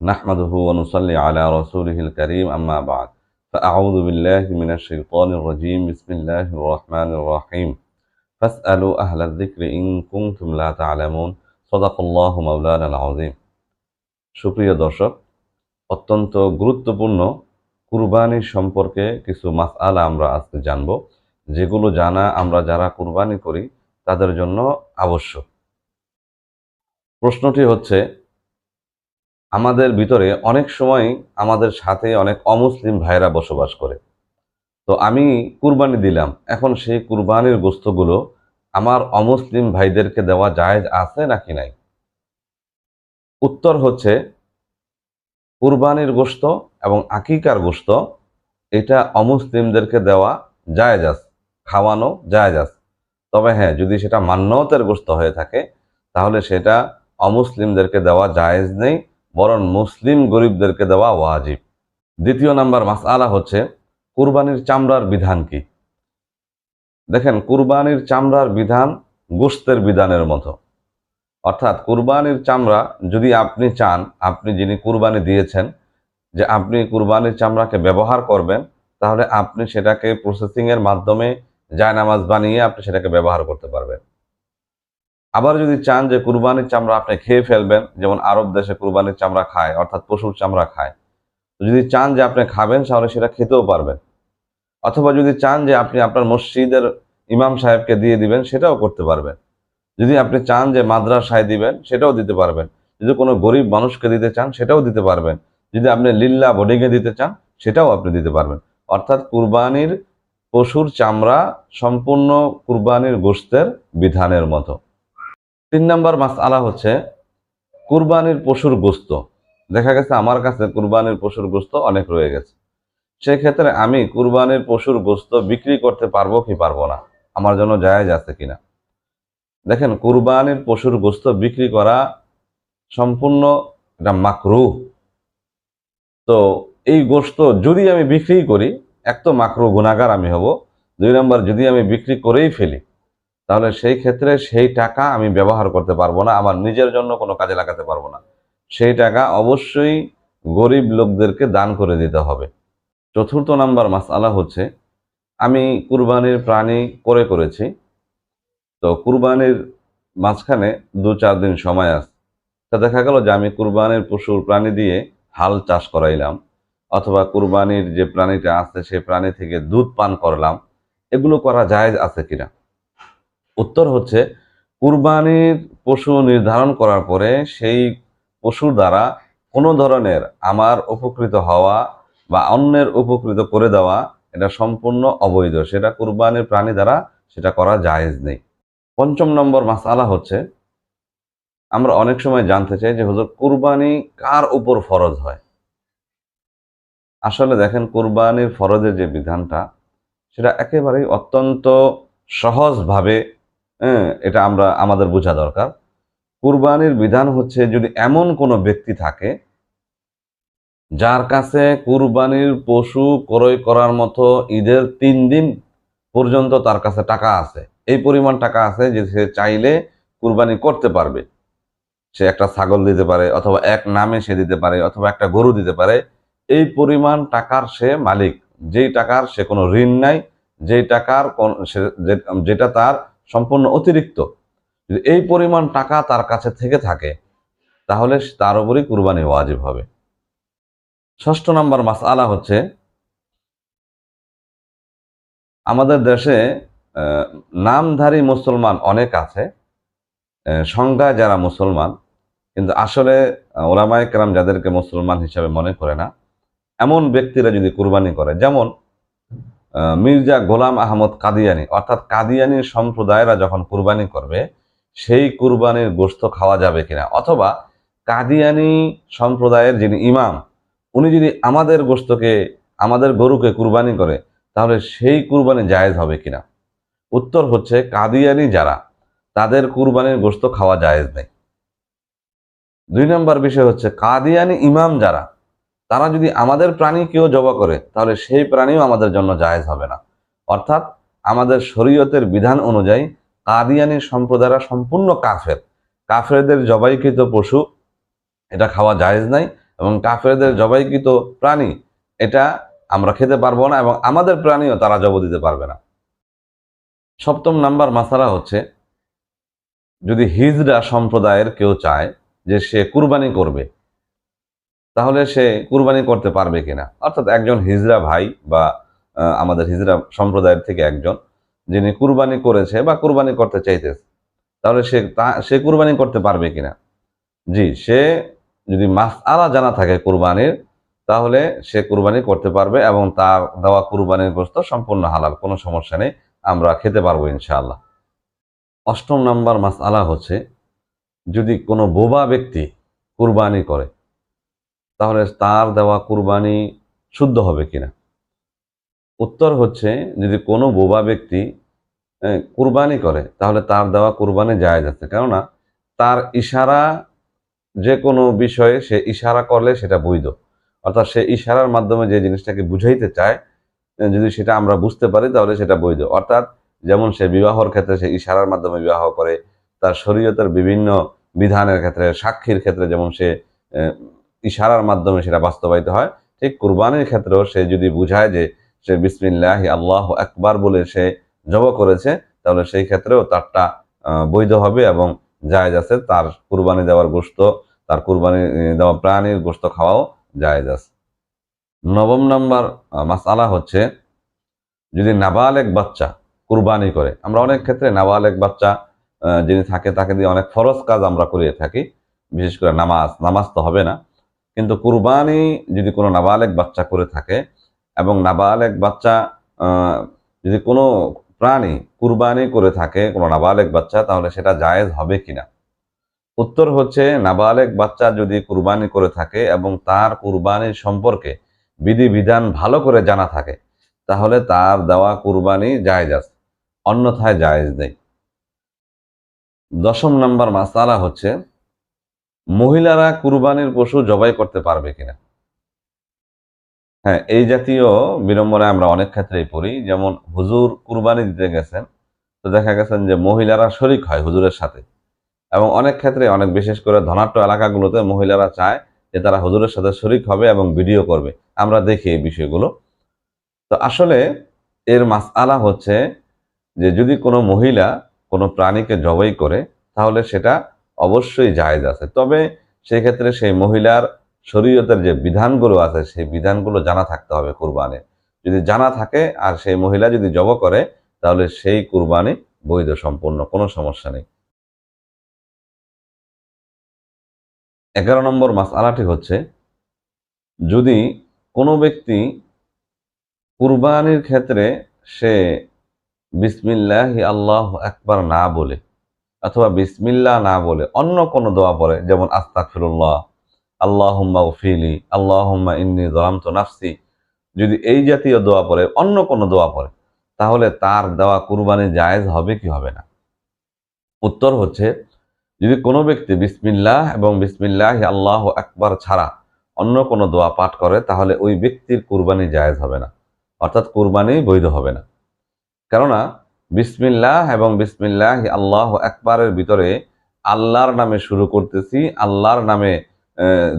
نحمده ونصلي على رسوله الكريم أما بعد فأعوذ بالله من الشيطان الرجيم بسم الله الرحمن الرحيم فاسألوا أهل الذكر إن كنتم لا تعلمون صدق الله مولانا العظيم সুপ্রিয় দর্শক অত্যন্ত গুরুত্বপূর্ণ কুরবানি সম্পর্কে কিছু মাসআলা আমরা আজকে জানব যেগুলো জানা আমরা যারা কুরবানি করি তাদের জন্য আবশ্যক প্রশ্নটি হচ্ছে আমাদের ভিতরে অনেক সময় আমাদের সাথে অনেক অমুসলিম ভাইরা বসবাস করে। তো আমি কুরবানি দিলাম। এখন সেই কুরবানির গোস্তগুলো আমার অমুসলিম ভাইদেরকে দেওয়া জায়েজ আছে নাকি নাই? উত্তর হচ্ছে, কুরবানির গোস্ত এবং আকিকার গোস্ত এটা অমুসলিমদেরকে দেওয়া জায়েজ আছে, খাওয়ানো জায়েজ আছে। তবে হ্যাঁ যদি সেটা মান্যতের গোস্ত হয়ে থাকে, তাহলে সেটা অমুসলিমদেরকে দেওয়া জায়েজ নেই। বরং মুসলিম গরিবদেরকে দেওয়া ওয়াজিব। দ্বিতীয় নাম্বার মাসআলা হচ্ছে, কুরবানির চামড়ার বিধান কি? দেখেন, কুরবানির চামড়ার বিধান গোস্তের বিধানের মতো। অর্থাৎ কুরবানির চামড়া যদি আপনি চান, আপনি যিনি কুরবানি দিয়েছেন, যে আপনি কুরবানির চামড়াকে ব্যবহার করবেন, তাহলে আপনি সেটাকে প্রসেসিং এর মাধ্যমে জায়নামাজ বানিয়ে আপনি সেটাকে ব্যবহার করতে পারবেন। আবার যদি চান যে কুরবানির চামড়া আপনি খেয়ে ফেলবেন, যেমন আরব দেশে কুরবানির চামড়া খায়, অর্থাৎ পশুর চামড়া খায় যদি চান যে আপনি খাবেন, তাহলে সেটা খেতেও পারবেন। অথবা যদি চান যে আপনি আপনার মসজিদের ইমাম সাহেবকে দিয়ে দিবেন, সেটাও করতে পারবেন। যদি আপনি চান যে মাদ্রাসায় দিবেন, সেটাও দিতে পারবেন। যদি কোনো গরিব মানুষকে দিতে চান, সেটাও দিতে পারবেন। যদি আপনি লিল্লা বোর্ডিংয়ে দিতে চান, সেটাও আপনি দিতে পারবেন। অর্থাৎ কুরবানির পশুর চামড়া সম্পূর্ণ কুরবানির গোস্তের বিধানের মতো। তিন নম্বর মাসআলা হচ্ছে কুরবানির পশুর গোস্ত। দেখা গেছে আমার কাছে কুরবানির পশুর গোস্ত অনেক রয়ে গেছে। সেক্ষেত্রে আমি কুরবানির পশুর গোস্ত বিক্রি করতে পারব কি পারব না? আমার জন্য জায়েজ আছে কিনা? দেখেন, কুরবানির পশুর গোস্ত বিক্রি করা সম্পূর্ণ এটা মাকরু তো এই গোস্ত যদি আমি বিক্রি করি, এক তো মাকরু গুণাগার আমি হব। দুই নম্বর, যদি আমি বিক্রি করেই ফেলি তাহলে সেই ক্ষেত্রে সেই টাকা আমি ব্যবহার করতে পারব না, আমার নিজের জন্য কোনো কাজে লাগাতে পারব না। সেই টাকা অবশ্যই গরিব লোকদেরকে দান করে দিতে হবে। চতুর্থ নাম্বার মাসআলা হচ্ছে, আমি কুরবানির প্রাণী করে করেছি, তো কুরবানির মাঝখানে দু চার দিন সময় আছে তা দেখা গেল যে আমি কুরবানির পশুর প্রাণী দিয়ে হাল চাষ করাইলাম, অথবা কুরবানির যে প্রাণীটা আছে সেই প্রাণী থেকে দুধ পান করলাম, এগুলো করা জায়েজ আছে কিনা? উত্তর হচ্ছে, কুরবানির পশু নির্ধারণ করার পরে সেই পশুর দ্বারা কোনো ধরনের আমার উপকৃত হওয়া বা অন্যের উপকৃত করে দেওয়া, এটা সম্পূর্ণ অবৈধ। সেটা কুরবানির প্রাণী দ্বারা সেটা করা জায়েজ নেই। পঞ্চম নম্বর মাসালা হচ্ছে, আমরা অনেক সময় জানতে চাই যে হুজুর, কুরবানি কার উপর ফরজ হয়? আসলে দেখেন, কুরবানির ফরজের যে বিধানটা, সেটা একেবারেই অত্যন্ত সহজভাবে এটা আমরা, আমাদের বোঝা দরকার। কুরবানির বিধান হচ্ছে যদি এমন কোনো ব্যক্তি থাকে, যার কাছে কুরবানির পশু ক্রয় করার মতো ঈদের তিন দিন পর্যন্ত তার কাছে টাকা আছে, এই পরিমাণ টাকা আছে যে সে চাইলে কুরবানি করতে পারবে। সে একটা ছাগল দিতে পারে অথবা এক নামে সে দিতে পারে অথবা একটা গরু দিতে পারে, এই পরিমাণ টাকার সে মালিক। যেই টাকার সে কোনো ঋণ নাই, যেই টাকার যেটা তার সম্পূর্ণ অতিরিক্ত। যদি এই পরিমাণ টাকা তার কাছে থেকে থাকে, তাহলে তার উপরই কুরবানি ওয়াজিব হবে। ষষ্ঠ নম্বর মাসআলা হচ্ছে, আমাদের দেশে নামধারী মুসলমান অনেক আছে সংজ্ঞায় যারা মুসলমান, কিন্তু আসলে ওলামায়ে কেরাম যাদেরকে মুসলমান হিসাবে মনে করে না, এমন ব্যক্তিরা যদি কুরবানি করে, যেমন মির্জা গোলাম আহমদ কাদিয়ানি, অর্থাৎ কাদিয়ানি সম্প্রদায়েরা যখন কুরবানি করবে, সেই কুরবানির গোস্ত খাওয়া যাবে কিনা? অথবা কাদিয়ানি সম্প্রদায়ের যিনি ইমাম, উনি যদি আমাদের গোস্তকে, আমাদের গরুকে কুরবানি করে, তাহলে সেই কুরবানি জায়েজ হবে কিনা? উত্তর হচ্ছে কাদিয়ানি যারা, তাদের কুরবানির গোস্ত খাওয়া জায়েজ নেই। দুই নম্বর বিষয় হচ্ছে কাদিয়ানি ইমাম যারা তারা যদি আমাদের প্রাণী কেউ জবা করে, তাহলে সেই প্রাণীও আমাদের জন্য জায়েজ হবে না। অর্থাৎ আমাদের শরীয়তের বিধান অনুযায়ী কাদিয়ানি সম্প্রদায়রা সম্পূর্ণ কাফের। কাফেরদের জবাইকৃত পশু, এটা খাওয়া জায়েজ নাই এবং কাফেরদের জবাইকৃত প্রাণী, এটা আমরা খেতে পারব না এবং আমাদের প্রাণীও তারা জব দিতে পারবে না। সপ্তম নাম্বার মাসালা হচ্ছে, যদি হিজড়া সম্প্রদায়ের কেউ চায় যে সে কুরবানি করবে তাহলে সে কুরবানি করতে পারবে কিনা? অর্থাৎ একজন হিজরা ভাই বা আমাদের হিজরা সম্প্রদায়ের থেকে একজন, যিনি কুরবানি করেছে বা কুরবানি করতে চাইতেছে, তাহলে সে সে কুরবানি করতে পারবে কিনা? জি, সে যদি মাস আলা জানা থাকে কুরবানির, তাহলে সে কুরবানি করতে পারবে এবং তার দেওয়া কুরবানির গোস্ত সম্পূর্ণ হালাল, কোনো সমস্যা নেই, আমরা খেতে পারব ইনশাআল্লাহ। অষ্টম নাম্বার মাস আলা হচ্ছে, যদি কোনো বোবা ব্যক্তি কুরবানি করে তাহলে তার দেওয়া কুরবানি শুদ্ধ হবে কিনা? উত্তর হচ্ছে, যদি কোনো বোবা ব্যক্তি কুরবানি করে, তাহলে তার দেওয়া কুরবানি জায়েজ আছে। কেননা, তার ইশারা যে কোনো বিষয়ে সে ইশারা করলে সেটা বৈধ। অর্থাৎ সে ইশারার মাধ্যমে যে জিনিসটাকে বুঝাইতে চায় যদি সেটা আমরা বুঝতে পারি, তাহলে সেটা বৈধ। অর্থাৎ, যেমন সে বিবাহর ক্ষেত্রে সে ইশারার মাধ্যমে বিবাহ করে, তার শরীয়তের বিভিন্ন বিধানের ক্ষেত্রে, সাক্ষীর ক্ষেত্রে যেমন সে ইশারার মাধ্যমে সেটা বাস্তবায়িত হয়। ঠিক কুরবানির ক্ষেত্রেও সে যদি বুঝায় যে সে বিসমিল্লাহ আল্লাহ একবার বলে সে জব করেছে, তাহলে সেই ক্ষেত্রেও তারটা বৈধ হবে এবং জায়েজ আছে। তার কুরবানি দেওয়ার গোস্ত তার কুরবানি দেওয়া প্রাণীর গোস্ত খাওয়াও জায়েজ আছে। নবম নম্বর মাসালা হচ্ছে যদি নাবালেক বাচ্চা কুরবানি করে, আমরা অনেক ক্ষেত্রে নাবালেক বাচ্চা যিনি থাকে, তাকে দিয়ে অনেক ফরজ কাজ আমরা করিয়ে থাকি। বিশেষ করে নামাজ নামাজ তো হবে না। কিন্তু কুরবানি যদি কোনো নাবালেক বাচ্চা করে থাকে এবং নাবালেক বাচ্চা যদি কোনো প্রাণী কুরবানি করে থাকে, কোনো নাবালেক বাচ্চা, তাহলে সেটা জায়েজ হবে কিনা? উত্তর হচ্ছে নাবালেক বাচ্চা যদি কুরবানি করে থাকে এবং তার কুরবানির সম্পর্কে বিধিবিধান ভালো করে জানা থাকে, তাহলে তার দেওয়া কুরবানি জায়েজ আছে, অন্যথায় জায়েজ নেই। দশম নম্বর মাসালা হচ্ছে মহিলারা কুরবানির পশু জবাই করতে পারবে কিনা? হ্যাঁ এই জাতীয় বিড়ম্বনা আমরা অনেক ক্ষেত্রেই পড়ি। যেমন হুজুর কুরবানি দিতে গেছেন, তো দেখা গেছেন যে মহিলারা শরিক হয় হুজুরের সাথে। এবং অনেক ক্ষেত্রে, অনেক বিশেষ করে ধনাট্য এলাকাগুলোতে মহিলারা চায় যে তারা হুজুরের সাথে শরিক হবে এবং ভিডিও করবে। আমরা দেখি এই বিষয়গুলো। তো আসলে এর মাস আলা হচ্ছে যে যদি কোনো মহিলা কোনো প্রাণীকে জবাই করে, তাহলে সেটা অবশ্যই জায়েজ আছে। তবে সেই ক্ষেত্রে সেই মহিলার শরীয়তের যে বিধানগুলো আছে, সেই বিধানগুলো জানা থাকতে হবে কুরবানে। যদি জানা থাকে আর সেই মহিলা যদি জব করে, তাহলে সেই কুরবানি বৈধ সম্পূর্ণ, কোনো সমস্যা নেই। এগারো নম্বর মাসআলাটি হচ্ছে, যদি কোনো ব্যক্তি কুরবানির ক্ষেত্রে সে বিসমিল্লাহ আল্লাহ একবার না বলে অথবা বিসমিল্লাহ না বলে অন্য কোনো দোয়া পড়ে, যেমন আস্তাগফিরুল্লাহ, আল্লাহুম্মা উফিলি আল্লাহুম্মা ইন্নি যালামতু নাফসি, যদি এই জাতীয় দোয়া পড়ে, অন্য কোনো দোয়া পড়ে, তাহলে তার দেওয়া কুরবানি জায়েজ হবে কি হবে না? উত্তর হচ্ছে, যদি কোনো ব্যক্তি বিসমিল্লাহ এবং বিসমিল্লাহ আল্লাহ একবার ছাড়া অন্য কোনো দোয়া পাঠ করে, তাহলে ওই ব্যক্তির কুরবানি জায়েজ হবে না, অর্থাৎ কুরবানি বৈধ হবে না। কেননা বিসমিল্লাহ এবং বিসমিল্লাহ আল্লাহ একবারের ভিতরে আল্লাহর নামে শুরু করতেছি, আল্লাহর নামে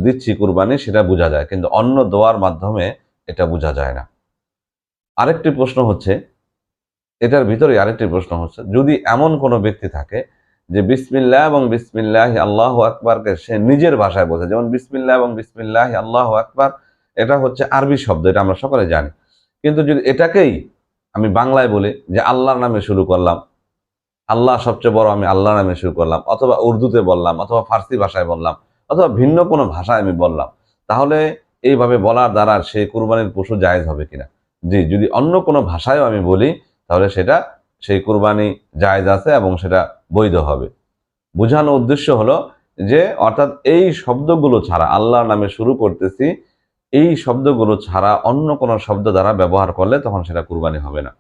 দিচ্ছি কুরবানি, সেটা বোঝা যায়। কিন্তু অন্য দোয়ার মাধ্যমে এটা বোঝা যায় না। আরেকটি প্রশ্ন হচ্ছে, এটার ভিতরে আরেকটি প্রশ্ন হচ্ছে, যদি এমন কোনো ব্যক্তি থাকে যে বিসমিল্লাহ এবং বিসমিল্লাহ আল্লাহ আকবরকে সে নিজের ভাষায় বোঝে, যেমন বিসমিল্লাহ এবং বিসমিল্লাহ আল্লাহ আকবার, এটা হচ্ছে আরবি শব্দ, এটা আমরা সকলে জানি। কিন্তু যদি এটাকেই আমি বাংলায় বলি যে আল্লাহর নামে শুরু করলাম। আল্লাহ সবচেয়ে বড় আমি আল্লাহর নামে শুরু করলাম, অথবা উর্দুতে বললাম, অথবা ফার্সি ভাষায় বললাম, অথবা ভিন্ন কোনো ভাষায় আমি বললাম। তাহলে এইভাবে বলার দ্বারা সে কুরবানির পশু জায়েজ হবে কিনা? জি, যদি অন্য কোনো ভাষায়ও আমি বলি, তাহলে সেটা সেই কুরবানি জায়েজ আছে এবং সেটা বৈধ হবে। বোঝানোর উদ্দেশ্য হলো যে, অর্থাৎ এই শব্দগুলো ছাড়া আল্লাহর নামে শুরু করতেছি এই শব্দগুলো ছাড়া অন্য কোনো শব্দ দ্বারা ব্যবহার করলে তখন সেটা কুরবানি হবে না।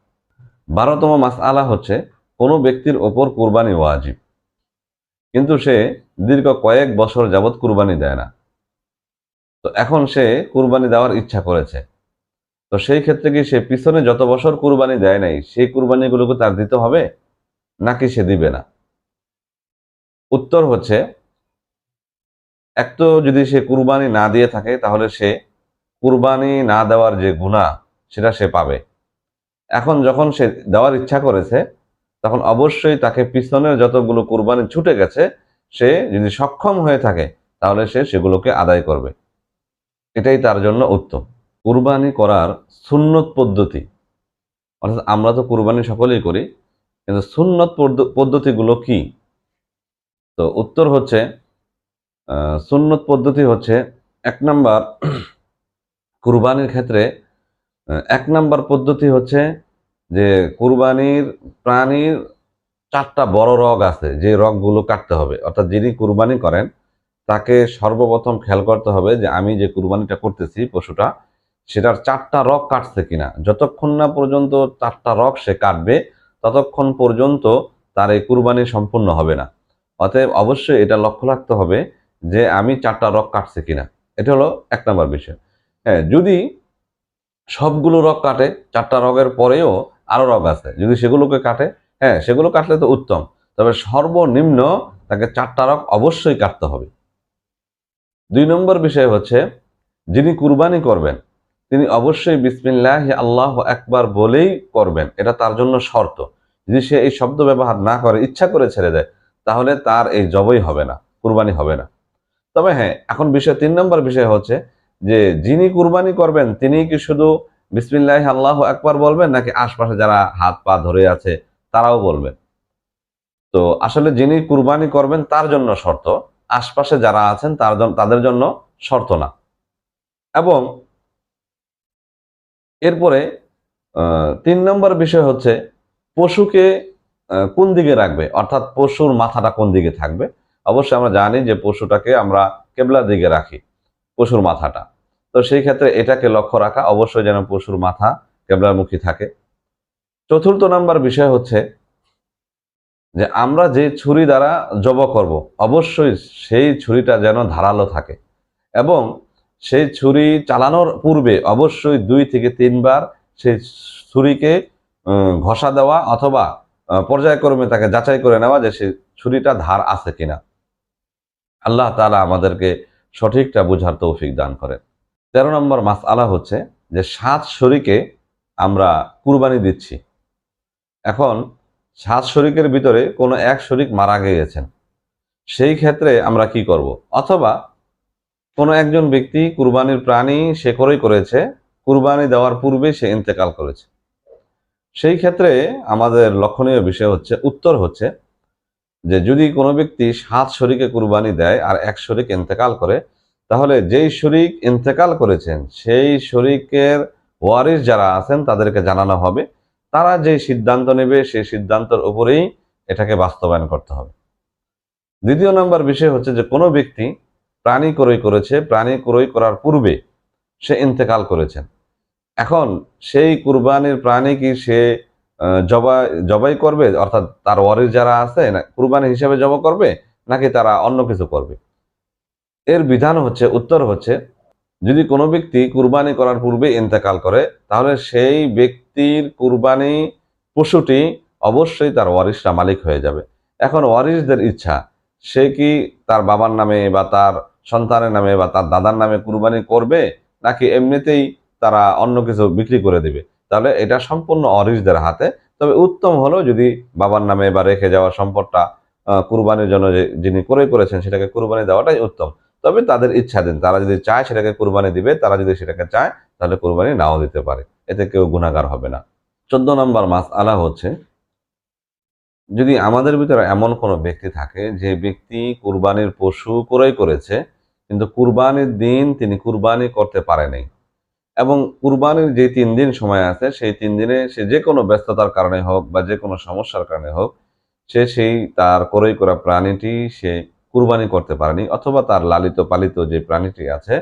বারোতম মাস আলা হচ্ছে, কোনো ব্যক্তির ওপর কুরবানি ওয়াজিব। কিন্তু সে দীর্ঘ কয়েক বছর যাবৎ কুরবানি দেয় না। তো এখন সে কুরবানি দেওয়ার ইচ্ছা করেছে। তো সেই ক্ষেত্রে কি সে পিছনে যত বছর কুরবানি দেয় নাই, সেই কুরবানিগুলোকে তার দিতে হবে, নাকি সে দিবে না? উত্তর হচ্ছে, এক তো যদি সে কুরবানি না দিয়ে থাকে, তাহলে সে কুরবানি না দেওয়ার যে গুণা সেটা সে পাবে। এখন যখন সে দেওয়ার ইচ্ছা করেছে, তখন অবশ্যই তাকে পিছনের যতগুলো কুরবানি ছুটে গেছে, সে যদি সক্ষম হয়ে থাকে, তাহলে সে সেগুলোকে আদায় করবে। এটাই তার জন্য উত্তম। কুরবানি করার সুন্নত পদ্ধতি। অর্থাৎ আমরা তো কুরবানি সকলেই করি, কিন্তু সুন্নত পদ্ধ- পদ্ধতিগুলো কি? তো উত্তর হচ্ছে সুন্নত পদ্ধতি হচ্ছে, এক নাম্বার কুরবানির ক্ষেত্রে এক নাম্বার পদ্ধতি হচ্ছে যে কুরবানির প্রাণীর চারটা বড় রগ আছে, যে রগগুলো কাটতে হবে। অর্থাৎ যিনি কুরবানি করেন, তাকে সর্বপ্রথম খেয়াল করতে হবে যে আমি যে কুরবানিটা করতেছি পশুটা, সেটার চারটা রগ কাটছে কিনা। যতক্ষণ না পর্যন্ত চারটা রগ সে কাটবে, ততক্ষণ পর্যন্ত তার এই কুরবানি সম্পূর্ণ হবে না। অতএব অবশ্যই এটা লক্ষ্য রাখতে হবে যে আমি চারটা রগ কাটছে কিনা। এটা হলো এক নম্বর বিষয়। হ্যাঁ যদি সবগুলো রগ কাটে, চারটা রগের পরেও আরও রগ আছে, যদি সেগুলোকে কাটে হ্যাঁ সেগুলো কাটলে তো উত্তম। তবে সর্বনিম্ন তাকে চারটা রগ অবশ্যই কাটতে হবে। দুই নম্বর বিষয় হচ্ছে, যিনি কুরবানি করবেন, তিনি অবশ্যই বিসমিল্লাহ আল্লাহ একবার বলেই করবেন। এটা তার জন্য শর্ত। যদি সে এই শব্দ ব্যবহার না করে, ইচ্ছা করে ছেড়ে দেয়, তাহলে তার এই জবই হবে না, কুরবানি হবে না। তবে হ্যাঁ এখন বিষয়, তিন নম্বর বিষয় হচ্ছে যে যিনি কুরবানি করবেন, তিনি কি শুধু বিসমিল্লাহ আল্লাহ একবার বলবেন, নাকি আশপাশে যারা হাত পা ধরে আছে, তারাও বলবেন? তো আসলে যিনি কুরবানি করবেন, তার জন্য শর্ত, আশপাশে যারা আছেন, তার তাদের জন্য শর্ত না। এবং এরপরে তিন নম্বর বিষয় হচ্ছে, পশুকে কোন দিকে রাখবে? অর্থাৎ পশুর মাথাটা কোন দিকে থাকবে? অবশ্যই আমরা জানি যে পশুটাকে আমরা কেবলার দিকে রাখি, পশুর মাথাটা। তো সেই ক্ষেত্রে এটাকে লক্ষ্য রাখা অবশ্যই যেন পশুর মাথা কেবলামুখী থাকে। চতুর্থ নাম্বার বিষয় হচ্ছে যে আমরা যে ছুরি দ্বারা জব করব, অবশ্যই সেই ছুরিটা যেন ধারালো থাকে এবং সেই ছুরি চালানোর পূর্বে অবশ্যই দুই থেকে তিনবার সেই ছুরিকে ঘষা দেওয়া অথবা পর্যায়ক্রমে তাকে যাচাই করে নেওয়া যে সেই ছুরিটা ধার আছে কিনা। আল্লাহ তাআলা আমাদেরকে সঠিকটা বুঝার তৌফিক দান করেন। তেরো নম্বর মাস আলা হচ্ছে যে সাত শরীকে আমরা কুরবানি দিচ্ছি। এখন সাত শরিকের ভিতরে কোনো এক শরিক মারা গিয়েছেন। সেই ক্ষেত্রে আমরা কি করব? অথবা কোনো একজন ব্যক্তি কুরবানির প্রাণী সে করেই করেছে, কুরবানি দেওয়ার পূর্বে সে ইন্তেকাল করেছে। সেই ক্ষেত্রে আমাদের লক্ষণীয় বিষয় হচ্ছে, উত্তর হচ্ছে যে যদি কোনো ব্যক্তি সাত শরিকে কুরবানি দেয় আর এক শরিক ইন্তেকাল করে তাহলে যেই শরিক ইন্তেকাল করেছেন, সেই শরিকের ওয়ারিস যারা আছেন, তাদেরকে জানানো হবে। তারা যে সিদ্ধান্ত নেবে, সেই সিদ্ধান্তের উপরেই এটাকে বাস্তবায়ন করতে হবে। দ্বিতীয় নম্বর বিষয় হচ্ছে যে, কোনো ব্যক্তি প্রাণী ক্রয় করেছে, প্রাণী ক্রয় করার পূর্বে সে ইন্তেকাল করেছেন। এখন সেই কুরবানির প্রাণী কি সে জবাই জবাই করবে? অর্থাৎ তার ওয়ারিস যারা আছে, না, কুরবানি হিসেবে জবা করবে, নাকি তারা অন্য কিছু করবে? এর বিধান হচ্ছে, উত্তর হচ্ছে, যদি কোনো ব্যক্তি কুরবানি করার পূর্বে ইন্তেকাল করে, তাহলে সেই ব্যক্তির কুরবানি পশুটি অবশ্যই তার ওয়ারিসরা মালিক হয়ে যাবে। এখন ওয়ারিসদের ইচ্ছা, সে কি তার বাবার নামে বা তার সন্তানের নামে বা তার দাদার নামে কুরবানি করবে, নাকি এমনিতেই তারা অন্য কিছু বিক্রি করে দেবে? তাহলে এটা সম্পূর্ণ অরিসদের হাতে। তবে উত্তম হলো যদি বাবার নামে বা রেখে যাওয়া সম্পদটা কুরবানির জন্য যিনি ক্রয় করেছেন, সেটাকে কুরবানি দেওয়াটাই উত্তম। তবে তাদের ইচ্ছাধীন তারা যদি চায় সেটাকে কুরবানি দিবে, তারা যদি সেটাকে চায়, তাহলে কুরবানি নাও দিতে পারে। এতে কেউ গুণাগার হবে না। চোদ্দ নম্বর মাস আলা হচ্ছে, যদি আমাদের ভিতরে এমন কোনো ব্যক্তি থাকে, যে ব্যক্তি কুরবানির পশু ক্রয় করেছে, কিন্তু কুরবানির দিন তিনি কুরবানি করতে পারে নাই, এবং কুরবানির যে তিন দিন সময় আছে, সেই তিন দিনে সে যে কোনো ব্যস্ততার কারণে হোক বা যে কোনো সমস্যার কারণে হোক, সে সেই তার ক্রয় করা প্রাণীটি সে কুরবানি করতে পারেনি, অথবা তার লালিত পালিত যে প্রাণীটি আছে,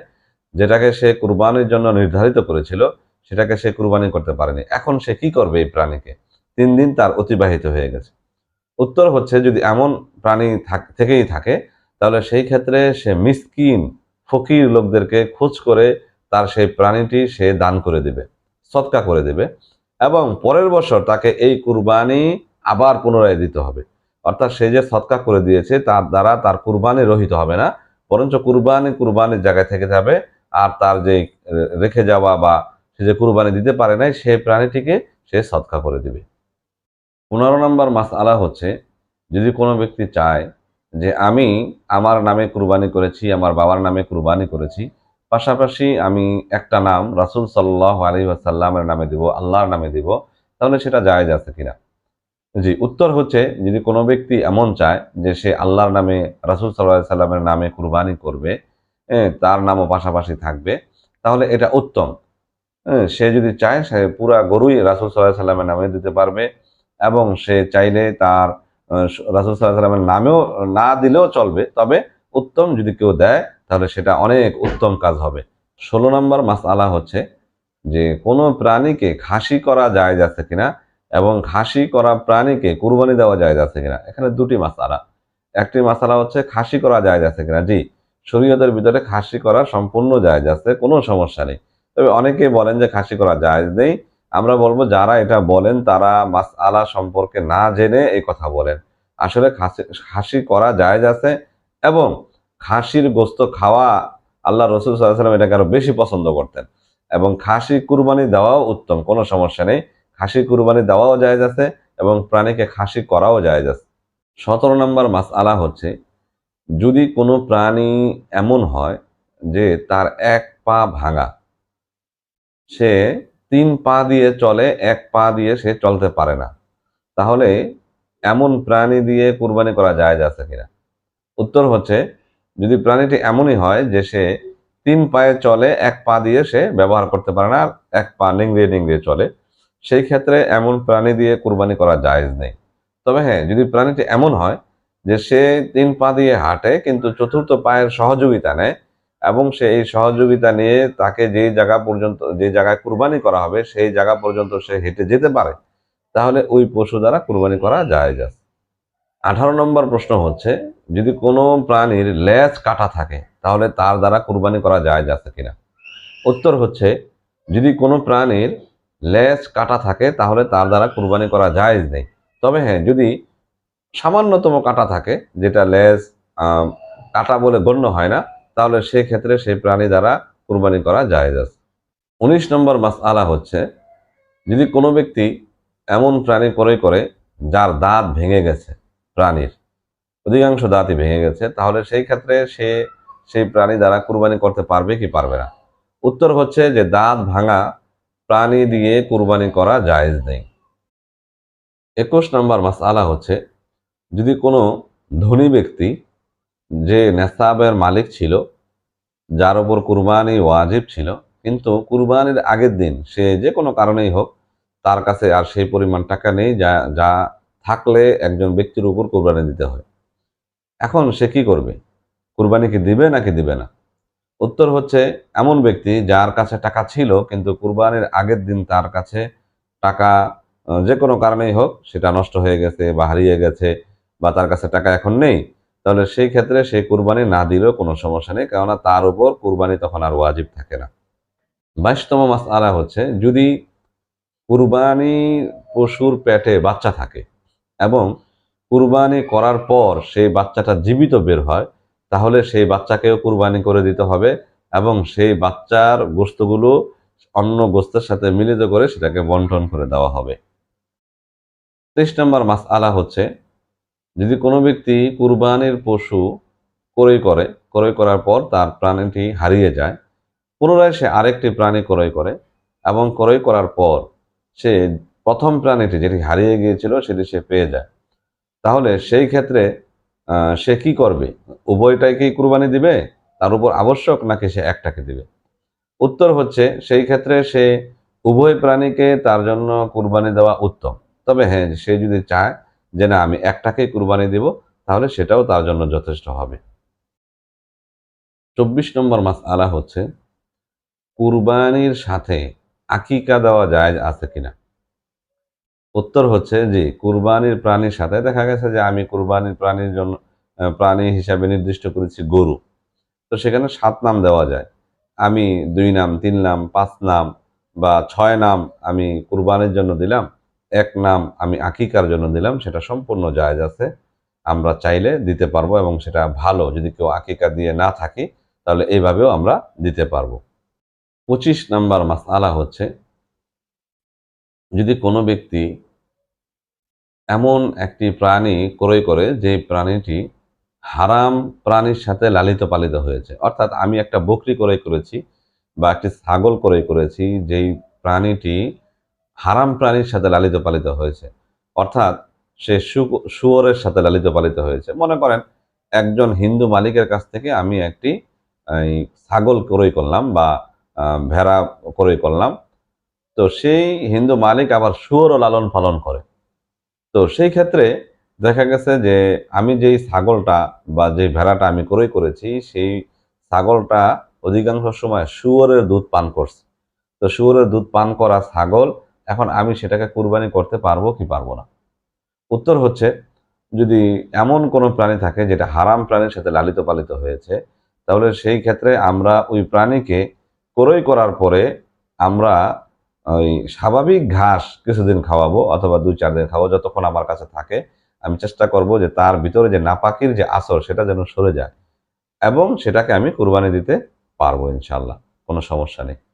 যেটাকে সে কুরবানির জন্য নির্ধারিত করেছিল, সেটাকে সে কুরবানি করতে পারেনি। এখন সে কি করবে এই প্রাণীকে? তিন দিন তার অতিবাহিত হয়ে গেছে। উত্তর হচ্ছে, যদি এমন প্রাণী থাক- থেকেই থাকে, তাহলে সেই ক্ষেত্রে সে মিসকিন, ফকির লোকদেরকে খোঁজ করে তার সেই প্রাণীটি সে দান করে দিবে, সৎকা করে দিবে, এবং পরের বছর তাকে এই কুরবানি আবার পুনরায় দিতে হবে। অর্থাৎ সে যে সৎকা করে দিয়েছে, তার দ্বারা তার কুরবানি রহিত হবে না। বরঞ্চ কুরবানি কুরবানির জায়গায় থেকে যাবে আর তার যে রেখে যাওয়া বা সে যে কুরবানি দিতে পারে নাই সেই প্রাণীটিকে সে সৎকা করে দিবে। পনেরো নম্বর মাস আলা হচ্ছে, যদি কোনো ব্যক্তি চায় যে আমি আমার নামে কুরবানি করেছি, আমার বাবার নামে কুরবানি করেছি, পাশাপাশি আমি একটা নাম রাসুল সাল্লাহ আলী আসাল্লামের নামে দিব, আল্লাহর নামে দিব, তাহলে সেটা জায়েজ আছে কিনা? জি, উত্তর হচ্ছে যদি কোনো ব্যক্তি এমন চায় যে সে আল্লাহর নামে, রাসুল সাল্লাহ সাল্লামের নামে কুরবানি করবে তার নামও পাশাপাশি থাকবে, তাহলে এটা উত্তম। সে যদি চায়, সে পুরা গরুই রাসুল সাল্লাহ সাল্লামের নামে দিতে পারবে এবং সে চাইলে তার রাসুল সাল্লাহ সাল্লামের নামেও না দিলেও চলবে, তবে উত্তম যদি কেউ দেয়, তাহলে সেটা অনেক উত্তম কাজ হবে। ষোলো নম্বর মাস আলা হচ্ছে যে কোনো প্রাণীকে খাসি করা যায় যাচ্ছে কিনা এবং খাসি করা প্রাণীকে কুরবানি দেওয়া যায় যাচ্ছে কিনা? এখানে দুটি মাসালা। একটি মাসালা হচ্ছে খাসি করা যায় যাচ্ছে কিনা? জি, শরীয়তের ভিতরে খাসি করা সম্পূর্ণ যায় যাচ্ছে কোনো সমস্যা নেই। তবে অনেকে বলেন যে খাসি করা যায় নেই। আমরা বলব যারা এটা বলেন, তারা মাস আলা সম্পর্কে না জেনে এই কথা বলেন। আসলে খাসি খাসি করা যায় আছে এবং খাসির গোস্ত খাওয়া আল্লাহ রসুল সাল্লাহ সাল্লাম এটাকে আরও বেশি পছন্দ করতেন। এবং খাসি কুরবানি দেওয়াও উত্তম, কোনো সমস্যা নেই। খাসি কুরবানি দেওয়াও যায় আছে এবং প্রাণীকে খাসি করাও যায় আছে। সতেরো নম্বর মাস আলা হচ্ছে, যদি কোনো প্রাণী এমন হয় যে তার এক পা ভাঙা, সে তিন পা দিয়ে চলে, এক পা দিয়ে সে চলতে পারে না, তাহলে এমন প্রাণী দিয়ে কুরবানি করা যায় আছে কিনা? উত্তর হচ্ছে, যদি প্রাণীটি এমনই হয় যে সে তিন পায়ে চলে, এক পা দিয়ে সে ব্যবহার করতে পারে না, আর এক পা নিংড়িয়ে নিংড়িয়ে চলে সেই ক্ষেত্রে এমন প্রাণী দিয়ে কুরবানি করা জায়েজ নেই। তবে হ্যাঁ যদি প্রাণীটি এমন হয় যে সে তিন পা দিয়ে হাঁটে, কিন্তু চতুর্থ পায়ের সহযোগিতা নেয় এবং সে এই সহযোগিতা নিয়ে তাকে যে জায়গা পর্যন্ত, যে জায়গায় কুরবানি করা হবে, সেই জায়গা পর্যন্ত সে হেঁটে যেতে পারে, তাহলে ওই পশু দ্বারা কুরবানি করা যায় আছে। আঠারো নম্বর প্রশ্ন হচ্ছে, যদি কোনো প্রাণীর লেজ কাটা থাকে, তাহলে তার দ্বারা কুরবানি করা যায় আছে কিনা? উত্তর হচ্ছে, যদি কোনো প্রাণীর লেজ কাটা থাকে, তাহলে তার দ্বারা কুরবানি করা জায়েজ নেই। তবে হ্যাঁ যদি সামান্যতম কাটা থাকে, যেটা লেজ কাটা বলে গণ্য হয় না, তাহলে সেই ক্ষেত্রে সেই প্রাণী দ্বারা কুরবানি করা জায়েজ আছে। উনিশ নম্বর মাস আলা হচ্ছে, যদি কোনো ব্যক্তি এমন প্রাণী ক্রয় করে যার দাঁত ভেঙে গেছে, প্রাণীর, অধিকাংশ দাঁতই ভেঙে গেছে, তাহলে সেই ক্ষেত্রে সে, সেই প্রাণী দ্বারা কুরবানি করতে পারবে কি পারবে না? উত্তর হচ্ছে যে দাঁত ভাঙা প্রাণী দিয়ে কুরবানি করা জায়েজ নেই। একুশ নম্বর মাসআলা হচ্ছে, যদি কোনো ধনী ব্যক্তি যে নেশাবের মালিক ছিল, যার উপর কুরবানি ওয়াজিব ছিল, কিন্তু কুরবানির আগের দিন সে যে কোনো কারণেই হোক, তার কাছে আর সেই পরিমাণ টাকা নেই যা যা থাকলে একজন ব্যক্তির উপর কুরবানি দিতে হয়। এখন সে কি করবে? কুরবানি কি দিবে নাকি দিবে না? উত্তর হচ্ছে, এমন ব্যক্তি যার কাছে টাকা ছিল, কিন্তু কুরবানির আগের দিন তার কাছে টাকা যে কোনো কারণেই হোক, সেটা নষ্ট হয়ে গেছে বা হারিয়ে গেছে বা তার কাছে টাকা এখন নেই, তাহলে সেই ক্ষেত্রে সেই কুরবানি না দিলেও কোনো সমস্যা নেই, কেননা তার উপর কুরবানি তখন আর ওয়াজিব থাকে না। বাইশতম মাস আলা হচ্ছে, যদি কুরবানি পশুর পেটে বাচ্চা থাকে এবং কুরবানি করার পর সেই বাচ্চাটা জীবিত বের হয় তাহলে সেই বাচ্চাকেও কুরবানি করে দিতে হবে এবং সেই বাচ্চার গোস্তগুলো অন্য গোস্তের সাথে মিলিত করে সেটাকে বন্টন করে দেওয়া হবে। তেইশ নম্বর মাস আলা হচ্ছে, যদি কোনো ব্যক্তি কুরবানির পশু ক্রয় করে, ক্রয় করার পর তার প্রাণীটি হারিয়ে যায়, পুনরায় সে আরেকটি প্রাণী ক্রয় করে এবং ক্রয় করার পর সে প্রথম প্রাণীটি যেটি হারিয়ে গিয়েছিল সেটি সে পেয়ে যায়, তাহলে সেই ক্ষেত্রে সে কি করবে? উভয়টাই কি কুরবানি দিবে? তার উপর আবশ্যক নাকি সে একটাকে দিবে? উত্তর হচ্ছে, সেই ক্ষেত্রে সে উভয় প্রাণীকে তার জন্য কুরবানি দেওয়া উত্তম। তবে হ্যাঁ সে যদি চায় যে না, আমি একটাকেই কুরবানি দিব, তাহলে সেটাও তার জন্য যথেষ্ট হবে। চব্বিশ নম্বর মাস আলা হচ্ছে, কুরবানির সাথে আকিকা দেওয়া যায় আছে কিনা? উত্তর হচ্ছে, জি, কুরবানির প্রাণীর সাথে দেখা গেছে যে আমি কুরবানির প্রাণীর জন্য প্রাণী হিসাবে নির্দিষ্ট করেছি গরু। তো সেখানে সাত নাম দেওয়া যায়। আমি দুই নাম, তিন নাম, পাঁচ নাম বা ছয় নাম আমি কুরবানির জন্য দিলাম, এক নাম আমি আকিকার জন্য দিলাম, সেটা সম্পূর্ণ জায়েজ আছে। আমরা চাইলে দিতে পারব এবং সেটা ভালো, যদি কেউ আকিকা দিয়ে না থাকি, তাহলে এইভাবেও আমরা দিতে পারব। পঁচিশ নাম্বার মাস আলা হচ্ছে যদি কোনো ব্যক্তি এমন একটি প্রাণী ক্রয় করে যে প্রাণীটি হারাম প্রাণীর সাথে লালিত পালিত হয়েছে, অর্থাৎ আমি একটা বকরি ক্রয় করেছি বা একটি ছাগল ক্রয় করেছি যেই প্রাণীটি হারাম প্রাণীর সাথে লালিত পালিত হয়েছে, অর্থাৎ সে শুয়োরের সাথে লালিত পালিত হয়েছে। মনে করেন একজন হিন্দু মালিকের কাছ থেকে আমি একটি ছাগল ক্রয় করলাম বা ভেড়া ক্রয় করলাম তো সেই হিন্দু মালিক আবার শুয়োরও লালন পালন করে। তো সেই ক্ষেত্রে দেখা গেছে যে আমি যেই ছাগলটা বা যে ভেড়াটা আমি ক্রয় করেছি, সেই ছাগলটা অধিকাংশ সময় শুয়োরের দুধ পান করছে। তো শুয়োরের দুধ পান করা ছাগল, এখন আমি সেটাকে কুরবানি করতে পারব কি পারব না? উত্তর হচ্ছে, যদি এমন কোনো প্রাণী থাকে যেটা হারাম প্রাণীর সাথে লালিত পালিত হয়েছে, তাহলে সেই ক্ষেত্রে আমরা ওই প্রাণীকে ক্রয় করার পরে আমরা ওই স্বাভাবিক ঘাস কিছুদিন খাওয়াবো অথবা দুই চার দিন খাওয়াবো, যতক্ষণ আমার কাছে থাকে, আমি চেষ্টা করব যে তার ভিতরে যে নাপাকির যে আসর, সেটা যেন সরে যায় এবং সেটাকে আমি কুরবানি দিতে পারব ইনশাল্লাহ কোনো সমস্যা নেই।